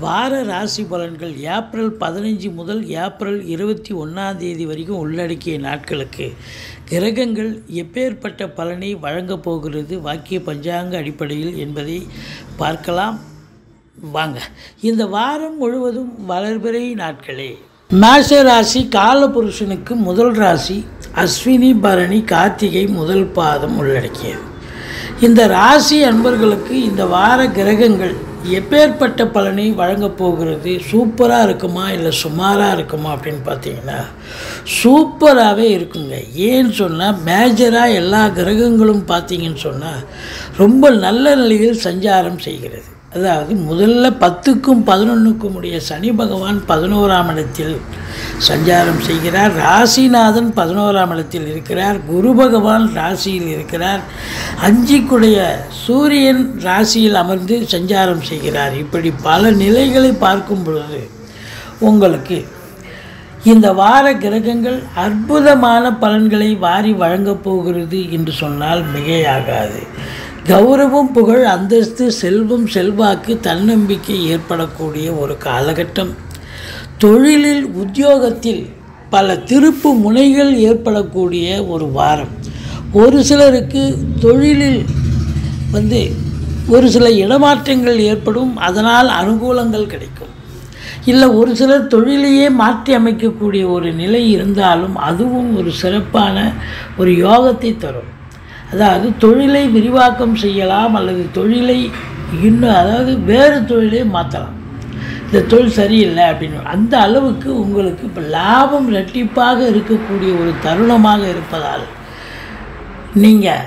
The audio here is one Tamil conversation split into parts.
வார ராசி பலன்கள் ஏப்ரல் பதினஞ்சு முதல் ஏப்ரல் இருபத்தி ஒன்றாம் தேதி வரைக்கும் உள்ளடக்கிய நாட்களுக்கு. கிரகங்கள் எப்பேற்பட்ட பலனை வழங்கப் போகிறது வாக்கிய பஞ்சாங்க அடிப்படையில் என்பதை பார்க்கலாம். வாங்க. இந்த வாரம் முழுவதும் வளர்பிறை நாட்களே. மேஷ ராசி காலபுருஷனுக்கு முதல் ராசி அஸ்வினி பரணி கார்த்திகை முதல் பாதம் உள்ளடக்கியது. இந்த ராசி அன்பர்களுக்கு இந்த வார கிரகங்கள் எப்பேற்பட்ட பலனை வழங்கப் போகிறது? சூப்பராக இருக்குமா இல்லை சுமாராக இருக்குமா அப்படின்னு பார்த்தீங்கன்னா சூப்பராகவே இருக்குங்க. ஏன்னு சொன்னால் மேஜராக எல்லா கிரகங்களும் பார்த்தீங்கன்னு சொன்னால் ரொம்ப நல்ல நிலையில் சஞ்சாரம் செய்கிறது. அதாவது முதல்ல பத்துக்கும் பதினொன்றுக்கும் உடைய சனி பகவான் பதினோராம் இடத்தில் சஞ்சாரம் செய்கிறார். ராசிநாதன் பதினோராம் இடத்தில் இருக்கிறார். குரு பகவான் ராசியில் இருக்கிறார். அஞ்சிக்குடைய சூரியன் ராசியில் அமர்ந்து சஞ்சாரம் செய்கிறார். இப்படி பல நிலைகளை பார்க்கும் பொழுது உங்களுக்கு இந்த வார கிரகங்கள் அற்புதமான பலன்களை வாரி வழங்கப் போகிறது என்று சொன்னால் மிகையாகாது. கௌரவம் புகழ் அந்தஸ்து செல்வம் செல்வாக்கு தன்னம்பிக்கை ஏற்படக்கூடிய ஒரு காலகட்டம். தொழிலில் உத்தியோகத்தில் பல திருப்பு முனைகள் ஏற்படக்கூடிய ஒரு வாரம். ஒரு சிலருக்கு தொழிலில் வந்து ஒரு சில இடமாற்றங்கள் ஏற்படும் அதனால் அனுகூலங்கள் கிடைக்கும். இல்லை ஒரு சிலர் தொழிலையே மாற்றி அமைக்கக்கூடிய ஒரு நிலை இருந்தாலும் அதுவும் ஒரு சிறப்பான ஒரு யோகத்தை தரும். அதாவது தொழிலை விரிவாக்கம் செய்யலாம் அல்லது தொழிலை இன்னும் அதாவது வேறு தொழிலை மாற்றலாம். இந்த தொழில் சரியில்லை அப்படின்னு. அந்த அளவுக்கு உங்களுக்கு இப்போ லாபம் ரெட்டிப்பாக இருக்கக்கூடிய ஒரு தருணமாக இருப்பதால் நீங்கள்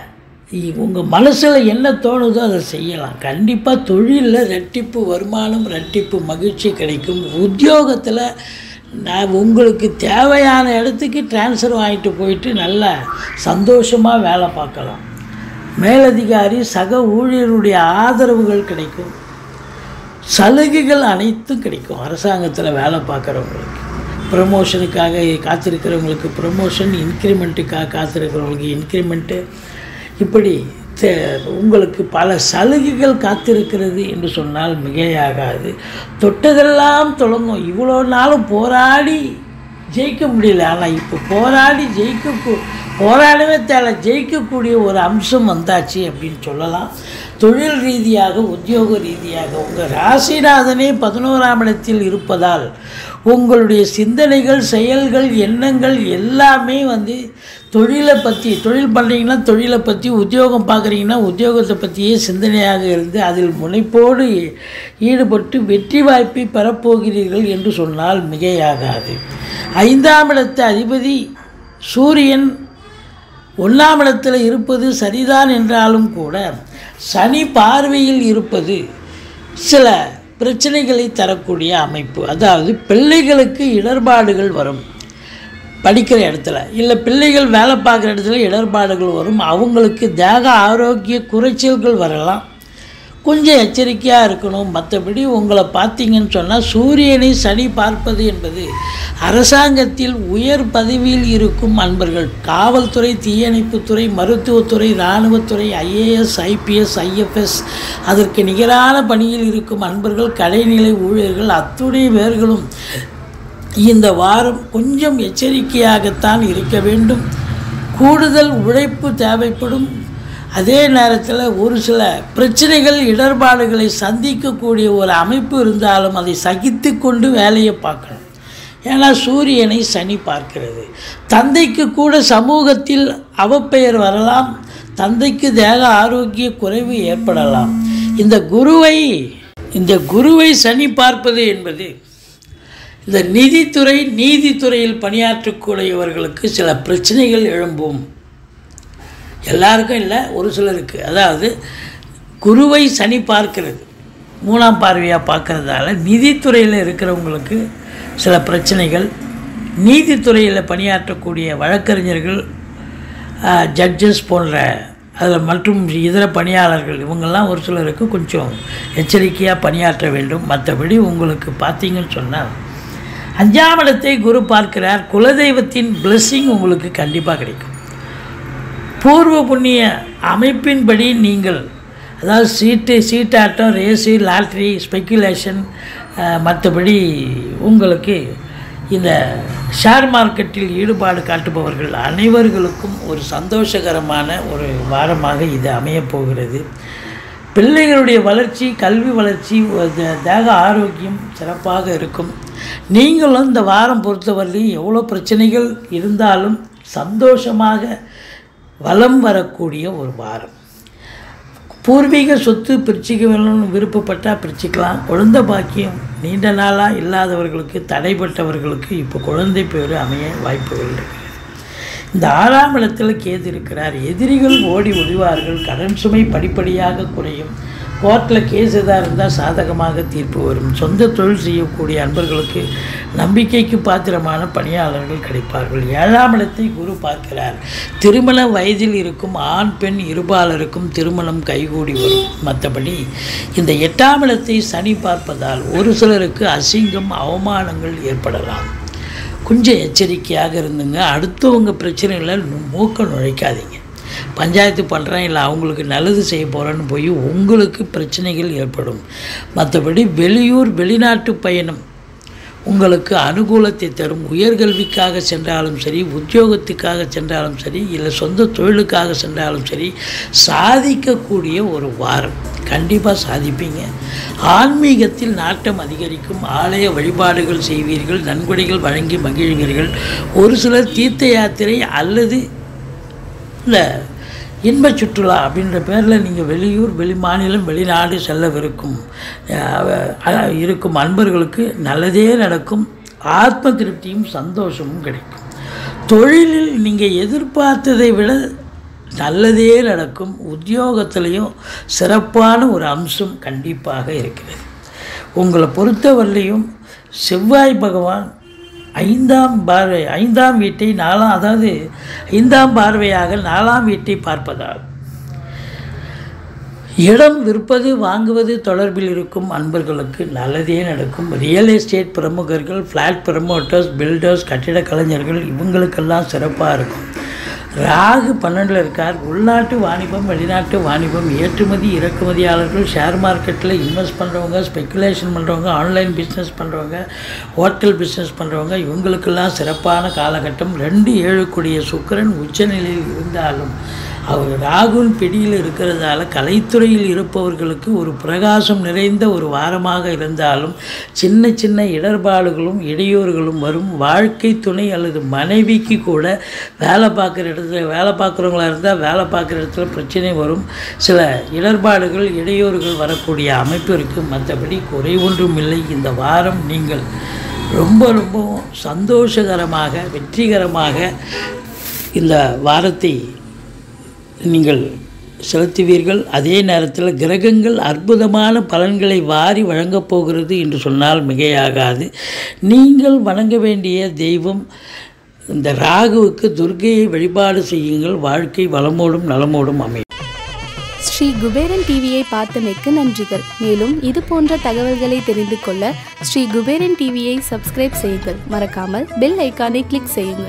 உங்கள் மனசில் என்ன தோணுதோ அதை செய்யலாம். கண்டிப்பாக தொழிலில் ரெட்டிப்பு வருமானம் ரெட்டிப்பு மகிழ்ச்சி கிடைக்கும். உத்தியோகத்தில் நான் உங்களுக்கு தேவையான இடத்துக்கு டிரான்ஸ்ஃபர் வாங்கிட்டு போயிட்டு நல்ல சந்தோஷமாக வேலை பார்க்கலாம். மேலதிகாரி சக ஊழியருடைய ஆதரவுகள் கிடைக்கும். சலுகைகள் அனைத்தும் கிடைக்கும். அரசாங்கத்தில் வேலை பார்க்குறவங்களுக்கு. ப்ரமோஷனுக்காக காத்திருக்கிறவங்களுக்கு ப்ரமோஷன் இன்க்ரிமெண்ட்டுக்காக காத்திருக்கிறவங்களுக்கு இன்க்ரிமெண்ட்டு இப்படி உங்களுக்கு பல சலுகைகள் காத்திருக்கிறது என்று சொன்னால் மிகையாகாது. தொட்டதெல்லாம் தொடங்கும். இவ்வளோ நாளும் போராடி ஜெயிக்க முடியல. ஆனால் இப்போ போராடி ஜெயிக்க போராடவே தேவை ஜெயிக்கக்கூடிய ஒரு அம்சம் வந்தாச்சு அப்படின்னு சொல்லலாம். தொழில் ரீதியாக உத்தியோக ரீதியாக உங்கள் ராசிநாதனே பதினோராம் இடத்தில் இருப்பதால் உங்களுடைய சிந்தனைகள் செயல்கள் எண்ணங்கள் எல்லாமே வந்து தொழிலை பற்றி தொழில் பண்ணுறீங்கன்னா தொழிலை பற்றி உத்தியோகம் பார்க்குறீங்கன்னா உத்தியோகத்தை பற்றியே சிந்தனையாக இருந்து அதில் முனைப்போடு ஈடுபட்டு வெற்றி வாய்ப்பை பெறப்போகிறீர்கள் என்று சொன்னால் மிகையாகாது. ஐந்தாம் இடத்து அதிபதி சூரியன் ஒன்றாம் இடத்தில் இருப்பது சரிதான் என்றாலும் கூட சனி பார்வையில் இருப்பது சில பிரச்சனைகளை தரக்கூடிய அமைப்பு. அதாவது பிள்ளைகளுக்கு இடர்பாடுகள் வரும். படிக்கிற இடத்துல இல்லை பிள்ளைகள் வேலை பார்க்குற இடத்துல இடர்பாடுகள் வரும். அவங்களுக்கு தேக ஆரோக்கிய குறைச்சல்கள் வரலாம். கொஞ்சம் எச்சரிக்கையாக இருக்கணும். மற்றபடி உங்களை பார்த்தீங்கன்னு சொன்னால் சூரியனை சனி பார்ப்பது என்பது அரசாங்கத்தில் உயர் பதவியில் இருக்கும் அன்பர்கள் காவல்துறை தீயணைப்புத்துறை மருத்துவத்துறை இராணுவத்துறை ஐஏஎஸ் ஐபிஎஸ் ஐஎஃப்எஸ் அதற்கு நிகரான பணியில் இருக்கும் அன்பர்கள் கடைநிலை ஊழியர்கள் அத்துடைய பேர்களும் இந்த வாரம் கொஞ்சம் எச்சரிக்கையாகத்தான் இருக்க வேண்டும். கூடுதல் உழைப்பு தேவைப்படும். அதே நேரத்தில் ஒரு சில பிரச்சனைகள் இடர்பாடுகளை சந்திக்கக்கூடிய ஒரு அமைப்பு இருந்தாலும் அதை சகித்து கொண்டு வேலையை பார்க்கணும். ஏன்னா சூரியனை சனி பார்க்கிறது. தந்தைக்கு கூட சமூகத்தில் அவப்பெயர் வரலாம். தந்தைக்கு தேக ஆரோக்கிய குறைவு ஏற்படலாம். இந்த குருவை இந்த குருவை சனி பார்ப்பது என்பது இந்த நிதித்துறை நீதித்துறையில் பணியாற்றக்கூடியவர்களுக்கு சில பிரச்சனைகள் எழும்பும். எல்லாருக்கும் இல்லை ஒரு சிலருக்கு. அதாவது குருவை சனி பார்க்கிறது. மூணாம் பார்வையாக பார்க்குறதால நிதித்துறையில் இருக்கிறவங்களுக்கு சில பிரச்சனைகள். நீதித்துறையில் பணியாற்றக்கூடிய வழக்கறிஞர்கள் ஜட்ஜஸ் போன்ற அதில் மற்றும் இதர பணியாளர்கள் இவங்கெல்லாம் ஒரு சிலருக்கு கொஞ்சம் எச்சரிக்கையாக பணியாற்ற வேண்டும். மற்றபடி உங்களுக்கு பார்த்தீங்கன்னு சொன்னால் அஞ்சாம் இடத்தை குரு பார்க்கிறார். குலதெய்வத்தின் பிளெஸ்ஸிங் உங்களுக்கு கண்டிப்பாக கிடைக்கும். பூர்வ புண்ணிய அமைப்பின்படி நீங்கள் அதாவது சீட்டு சீட்டாட்டம் ரேஸு லாட்ரி ஸ்பெக்குலேஷன் மற்றபடி உங்களுக்கு இந்த ஷேர் மார்க்கெட்டில் ஈடுபாடு காட்டுபவர்கள் அனைவர்களுக்கும் ஒரு சந்தோஷகரமான ஒரு வாரமாக இது அமையப்போகிறது பிள்ளைகளுடைய வளர்ச்சி கல்வி வளர்ச்சி தேக ஆரோக்கியம் சிறப்பாக இருக்கும். நீங்களும் இந்த வாரம் பொறுத்தவரையிலும் எவ்வளோ பிரச்சனைகள் இருந்தாலும் சந்தோஷமாக வலம் வரக்கூடிய ஒரு வாரம். பூர்வீக சொத்து பிரிச்சுக்கணும்னு விருப்பப்பட்டால் பிரிச்சுக்கலாம். குழந்தை பாக்கியம் நீண்ட நாளாக இல்லாதவர்களுக்கு தடைப்பட்டவர்களுக்கு இப்போ குழந்தை பேர் அமைய வாய்ப்புகள் இருக்கிறது இந்த ஆறாம் இடத்துல கேது இருக்கிறார். எதிரிகள் ஓடி ஒழிவார்கள் கடன் சுமை படிப்படியாக குறையும். கோர்ட்டில் கேஸ் எதாக இருந்தால் சாதகமாக தீர்ப்பு வரும். சொந்த தொழில் செய்யக்கூடிய அன்பர்களுக்கு நம்பிக்கைக்கு பாத்திரமான பணியாளர்கள் கிடைப்பார்கள். ஏழாம் இடத்தை குரு பார்க்கிறார். திருமண வயதில் இருக்கும் ஆண் பெண் இருபாலருக்கும் திருமணம் கைகூடி வரும். மற்றபடி இந்த எட்டாம் இடத்தை சனி பார்ப்பதால் ஒரு சிலருக்கு அசிங்கம் அவமானங்கள் ஏற்படலாம். கொஞ்சம் எச்சரிக்கையாக இருந்துங்க. அடுத்தவங்க பிரச்சனைகளை மூக்க நுழைக்காதீங்க. பஞ்சாயத்து பண்ணுறேன் இல்லை அவங்களுக்கு நல்லது செய்ய போகிறேன்னு போய் உங்களுக்கு பிரச்சனைகள் ஏற்படும். மற்றபடி வெளியூர் வெளிநாட்டு பயணம் உங்களுக்கு அனுகூலத்தை தரும். உயர்கல்விக்காக சென்றாலும் சரி உத்தியோகத்துக்காக சென்றாலும் சரி இல்லை சொந்த தொழிலுக்காக சென்றாலும் சரி சாதிக்கக்கூடிய ஒரு வாரம். கண்டிப்பாக சாதிப்பீங்க. ஆன்மீகத்தில் நாட்டம் அதிகரிக்கும். ஆலய வழிபாடுகள் செய்வீர்கள். நன்கொடைகள் வழங்கி மகிழ்வீர்கள். ஒரு சிலர் தீர்த்த யாத்திரை அல்லது இல்லை இன்ப சுற்றுலா அப்படின்ற பேரில் நீங்கள் வெளியூர் வெளி மாநிலம் வெளிநாடு செல்லவிருக்கும். இருக்கும் அன்பர்களுக்கு நல்லதே நடக்கும். ஆத்ம திருப்தியும் சந்தோஷமும் கிடைக்கும். தொழிலில் நீங்கள் எதிர்பார்த்ததை விட நல்லதே நடக்கும். உத்தியோகத்திலையும் சிறப்பான ஒரு அம்சம் கண்டிப்பாக இருக்கிறது. உங்களை பொறுத்தவரையிலையும் செவ்வாய் பகவான் ஐந்தாம் பார்வை ஐந்தாம் வீட்டை நாலாம் அதாவது ஐந்தாம் பார்வையாக நாலாம் வீட்டை பார்ப்பதால். இடம் விற்பது வாங்குவது தொடர்பில் இருக்கும் அன்பர்களுக்கு நல்லதே நடக்கும். ரியல் எஸ்டேட் பிரமுகர்கள் ஃப்ளாட் ப்ரமோட்டர்ஸ் பில்டர்ஸ் கட்டிட கலைஞர்கள் இவங்களுக்கெல்லாம் சிறப்பாக இருக்கும். ராகு பன்னெண்டில் இருக்கார். உள்நாட்டு வாணிபம் வெளிநாட்டு வாணிபம் ஏற்றுமதி இறக்குமதியாளர்கள் ஷேர் மார்க்கெட்டில் இன்வெஸ்ட் பண்ணுறவங்க ஸ்பெக்குலேஷன் பண்ணுறவங்க ஆன்லைன் பிஸ்னஸ் பண்ணுறவங்க ஹோட்டல் பிஸ்னஸ் பண்ணுறவங்க இவங்களுக்கெல்லாம் சிறப்பான காலகட்டம். ரெண்டு ஏழுக்குடிய சுக்கரன் உச்சநிலையில் இருந்தாலும் அவர் ராகுல் பிடியில் இருக்கிறதால கலைத்துறையில் இருப்பவர்களுக்கு ஒரு பிரகாசம் நிறைந்த ஒரு வாரமாக இருந்தாலும் சின்ன சின்ன இடர்பாடுகளும் இடையூறுகளும் வரும். வாழ்க்கை துணை அல்லது மனைவிக்கு கூட வேலை பார்க்குற இடத்துல வேலை பார்க்குறவங்களா இருந்தால் வேலை பார்க்குற இடத்துல பிரச்சனை வரும். சில இடர்பாடுகள் இடையூறுகள் வரக்கூடிய அமைப்பு இருக்குது மற்றபடி குறை ஒன்றும் இல்லை. இந்த வாரம் நீங்கள் ரொம்ப ரொம்பவும் சந்தோஷகரமாக வெற்றிகரமாக இந்த வாரத்தை நீங்கள் செலுத்துவீர்கள். அதே நேரத்தில் கிரகங்கள் அற்புதமான பலன்களை வாரி வழங்கப் போகிறது என்று சொன்னால் மிகையாகாது. நீங்கள் வணங்க வேண்டிய தெய்வம் இந்த ராகுவுக்கு துர்கையை வழிபாடு செய்யுங்கள். வாழ்க்கை வளமோடும் நலமோடும் அமையும். ஸ்ரீ குபேரன் டிவியை பார்த்தமைக்கு நன்றிகள். மேலும் இது போன்ற தகவல்களை தெரிந்து கொள்ள ஸ்ரீ குபேரன் டிவியை சப்ஸ்கிரைப் செய்யுங்கள். மறக்காமல் பெல் ஐக்கானை கிளிக் செய்யுங்கள்.